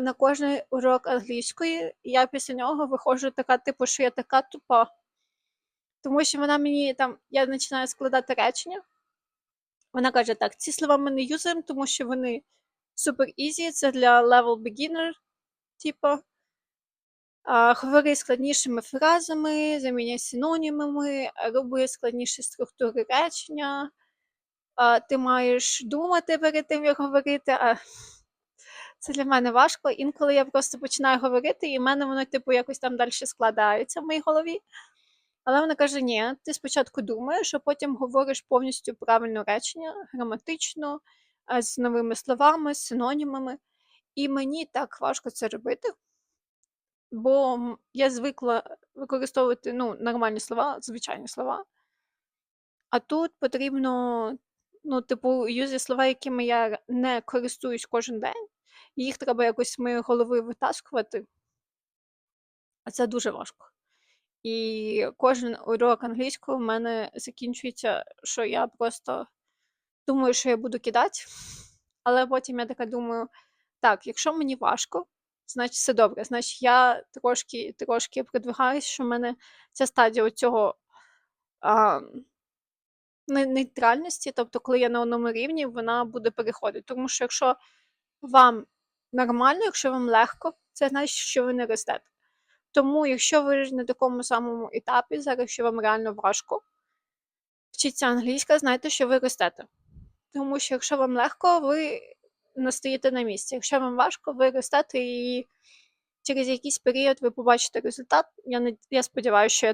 на кожний урок англійської, я після нього виходжу така, типу, що я така тупа. Тому що вона мені там, я починаю складати речення. Вона каже: так, ці слова ми не юзаємо, тому що вони супер ізі, це для level beginner, типу. Говори складнішими фразами, заміняй синонімами, роби складніші структури речення. А, ти маєш думати перед тим, як говорити. А це для мене важко. Інколи я просто починаю говорити, і в мене воно, типу, якось там далі складається в моїй голові. Але вона каже: ні, ти спочатку думаєш, а потім говориш повністю правильно речення, граматично, з новими словами, синонімами. І мені так важко це робити, бо я звикла використовувати ну, нормальні слова, звичайні слова. А тут потрібно, ну, типу, юзати слова, якими я не користуюсь кожен день. І Їх треба якось з моєї голови витаскувати, а це дуже важко. І кожен урок англійської в мене закінчується, що я просто думаю, що я буду кидати, але потім я така думаю: так, якщо мені важко, значить все добре. Значить, я трошки, трошки продвигаюсь, що в мене ця стадія цього нейтральності, тобто, коли я на одному рівні, вона буде переходити. Тому що якщо вам нормально, якщо вам легко, це значить, що ви не ростете. Тому, якщо ви на такому самому етапі, зараз якщо вам реально важко, вчиться англійська, знайте, що ви ростете. Тому що якщо вам легко, ви не стоїте на місці. Якщо вам важко, ви ростете і через якийсь період ви побачите результат. Я, не, я сподіваюся, що я